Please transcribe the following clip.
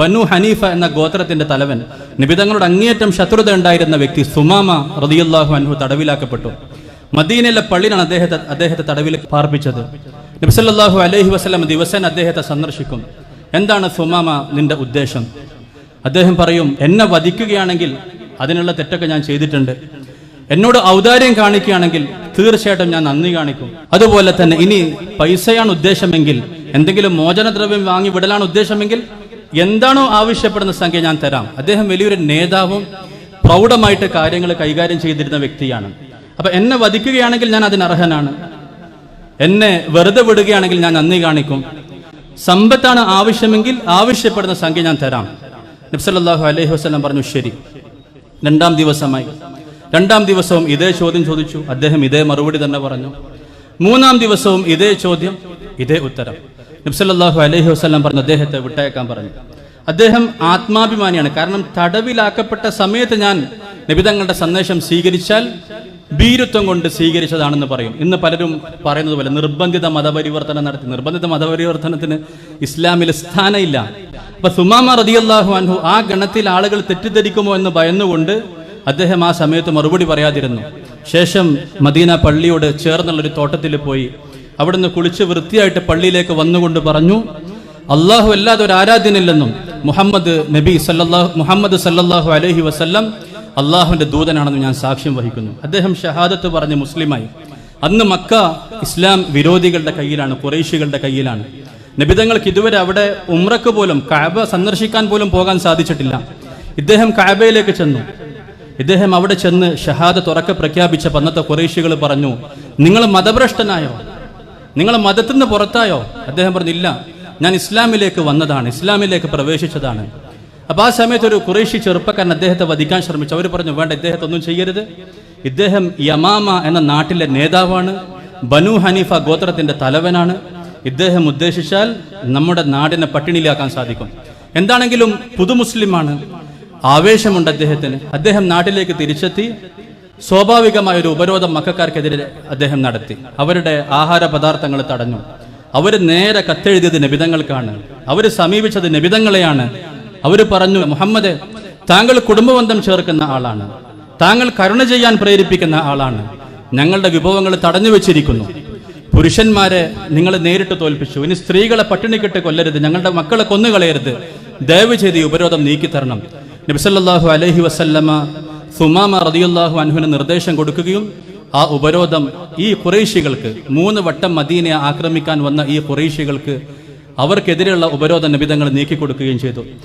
ബനു ഹനീഫ എന്ന ഗോത്രത്തിന്റെ തലവൻ നിബിതങ്ങളുടെ അങ്ങേയറ്റം ശത്രുത ഉണ്ടായിരുന്ന വ്യക്തി സുമാമ റതിയുല്ലാഹു അൻഹു തടവിലാക്കപ്പെട്ടു. മദീനയിലെ പള്ളിയിലാണ് അദ്ദേഹത്തെ അദ്ദേഹത്തെ തടവിൽ പാർപ്പിച്ചത്. നബിസല്ലാഹു അലഹി വസ്ലം ദിവസേന അദ്ദേഹത്തെ സന്ദർശിക്കും. എന്താണ് സുമാമ നിന്റെ ഉദ്ദേശം? അദ്ദേഹം പറയും എന്നെ വധിക്കുകയാണെങ്കിൽ അതിനുള്ള തെറ്റൊക്കെ ഞാൻ ചെയ്തിട്ടുണ്ട്. എന്നോട് ഔദാര്യം കാണിക്കുകയാണെങ്കിൽ തീർച്ചയായിട്ടും ഞാൻ നന്ദി കാണിക്കും. അതുപോലെ തന്നെ ഇനി പൈസയാണ് ഉദ്ദേശമെങ്കിൽ എന്തെങ്കിലും മോചനദ്രവ്യം വാങ്ങി വിടലാണ് ഉദ്ദേശമെങ്കിൽ എന്താണോ ആവശ്യപ്പെടുന്ന സംഖ്യ ഞാൻ തരാം. അദ്ദേഹം വലിയൊരു നേതാവും പ്രൗഢമായിട്ട് കാര്യങ്ങൾ കൈകാര്യം ചെയ്തിരുന്ന വ്യക്തിയാണ്. അപ്പൊ എന്നെ വധിക്കുകയാണെങ്കിൽ ഞാൻ അതിന് അർഹനാണ്. എന്നെ വെറുതെ വിടുകയാണെങ്കിൽ ഞാൻ നന്ദി കാണിക്കും. സമ്പത്താണ് ആവശ്യമെങ്കിൽ ആവശ്യപ്പെടുന്ന സംഖ്യ ഞാൻ തരാം. നബ്സല്ലാഹു അലൈഹി വസ്ലം പറഞ്ഞു ശരി. രണ്ടാം ദിവസമായി. രണ്ടാം ദിവസവും ഇതേ ചോദ്യം ചോദിച്ചു. അദ്ദേഹം ഇതേ മറുപടി തന്നെ പറഞ്ഞു. മൂന്നാം ദിവസവും ഇതേ ചോദ്യം ഇതേ ഉത്തരം. നബ്സല്ലാഹു അലഹി വസ്ലാം പറഞ്ഞു അദ്ദേഹത്തെ വിട്ടയക്കാൻ പറഞ്ഞു. അദ്ദേഹം ആത്മാഭിമാനിയാണ്. കാരണം തടവിലാക്കപ്പെട്ട സമയത്ത് ഞാൻ നിബിതങ്ങളുടെ സന്ദേശം സ്വീകരിച്ചാൽ ഭീരുത്വം കൊണ്ട് സ്വീകരിച്ചതാണെന്ന് പറയും. ഇന്ന് പലരും പറയുന്നത് പോലെ നിർബന്ധിത മതപരിവർത്തനം നടത്തി. നിർബന്ധിത മതപരിവർത്തനത്തിന് ഇസ്ലാമിൽ സ്ഥാനമില്ല. അപ്പൊ സുമാമ റതിയല്ലാഹു അൻഹു ആ ഗണത്തിൽ ആളുകൾ തെറ്റിദ്ധരിക്കുമോ എന്ന് ഭയന്നുകൊണ്ട് അദ്ദേഹം ആ സമയത്ത് മറുപടി പറയാതിരുന്നു. ശേഷം മദീന പള്ളിയോട് ചേർന്നുള്ളൊരു തോട്ടത്തിൽ പോയി അവിടുന്ന് കുളിച്ച് വൃത്തിയായിട്ട് പള്ളിയിലേക്ക് വന്നുകൊണ്ട് പറഞ്ഞു അള്ളാഹു അല്ലാതെ ഒരു ആരാധ്യനില്ലെന്നും മുഹമ്മദ് നബി സല്ലാഹു മുഹമ്മദ് സല്ലാഹു അലഹി വസ്ല്ലം അള്ളാഹുവിന്റെ ദൂതനാണെന്ന് ഞാൻ സാക്ഷ്യം വഹിക്കുന്നു. അദ്ദേഹം ഷഹാദത്ത് പറഞ്ഞ് മുസ്ലിമായി അന്ന് മക്ക ഇസ്ലാം വിരോധികളുടെ കയ്യിലാണ് കുറേശികളുടെ കയ്യിലാണ്. നബിതങ്ങൾക്ക് ഇതുവരെ അവിടെ ഉമ്രക്ക് പോലും കാബ സന്ദർശിക്കാൻ പോലും പോകാൻ സാധിച്ചിട്ടില്ല. ഇദ്ദേഹം കാബയിലേക്ക് ചെന്നു. ഇദ്ദേഹം അവിടെ ചെന്ന് ഷഹാദ തുറക്കെ പ്രഖ്യാപിച്ച പന്നത്തെ കുറേശികൾ പറഞ്ഞു നിങ്ങൾ മതഭ്രഷ്ടനായോ? നിങ്ങൾ മതത്തിൽ നിന്ന് പുറത്തായോ? അദ്ദേഹം പറഞ്ഞില്ല. ഞാൻ ഇസ്ലാമിലേക്ക് വന്നതാണ് ഇസ്ലാമിലേക്ക് പ്രവേശിച്ചതാണ്. അപ്പോൾ ആ സമയത്ത് ഒരു കുറേശി ചെറുപ്പക്കാരൻ അദ്ദേഹത്തെ വധിക്കാൻ ശ്രമിച്ചു. അവർ പറഞ്ഞു വേണ്ട ഇദ്ദേഹത്തെ ഒന്നും ചെയ്യരുത്. ഇദ്ദേഹം യമാമ എന്ന നാട്ടിലെ നേതാവാണ്. ബനു ഹനീഫ ഗോത്രത്തിന്റെ തലവനാണ്. ഇദ്ദേഹം ഉദ്ദേശിച്ചാൽ നമ്മുടെ നാടിനെ പട്ടിണിയിലാക്കാൻ സാധിക്കും. എന്താണെങ്കിലും പുതുമുസ്ലിമാണ്. ആവേശമുണ്ട് അദ്ദേഹത്തിന്. അദ്ദേഹം നാട്ടിലേക്ക് തിരിച്ചെത്തി. സ്വാഭാവികമായ ഒരു ഉപരോധം മക്കാർക്കെതിരെ അദ്ദേഹം നടത്തി. അവരുടെ ആഹാര പദാർത്ഥങ്ങൾ തടഞ്ഞു. അവർ നേരെ കത്തെഴുതിയത് നബിതങ്ങൾക്കാണ്. അവർ സമീപിച്ചത് നബിതങ്ങളെയാണ്. അവർ പറഞ്ഞു മുഹമ്മദ് താങ്കൾ കുടുംബബന്ധം ചേർക്കുന്ന ആളാണ്. താങ്കൾ കരുണ ചെയ്യാൻ പ്രേരിപ്പിക്കുന്ന ആളാണ്. ഞങ്ങളുടെ വിഭവങ്ങൾ തടഞ്ഞു വെച്ചിരിക്കുന്നു. പുരുഷന്മാരെ നിങ്ങൾ നേരിട്ട് തോൽപ്പിച്ചു. ഇനി സ്ത്രീകളെ പട്ടിണിക്കിട്ട് കൊല്ലരുത്. ഞങ്ങളുടെ മക്കളെ കൊന്നുകളയരുത്. ദയവ് ചെയ്ത് ഈ ഉപരോധം നീക്കിത്തരണം. നബിസല്ലാഹു അലഹി വസല്ലമ സുമാമ റതിയുല്ലാഹു അൻഹുവിന് നിർദ്ദേശം കൊടുക്കുകയും ആ ഉപരോധം ഈ കുറേശികൾക്ക് മൂന്ന് വട്ടം മദീനയെ ആക്രമിക്കാൻ വന്ന ഈ കുറേശികൾക്ക് അവർക്കെതിരെയുള്ള ഉപരോധ നിബിധങ്ങൾ നീക്കിക്കൊടുക്കുകയും ചെയ്തു.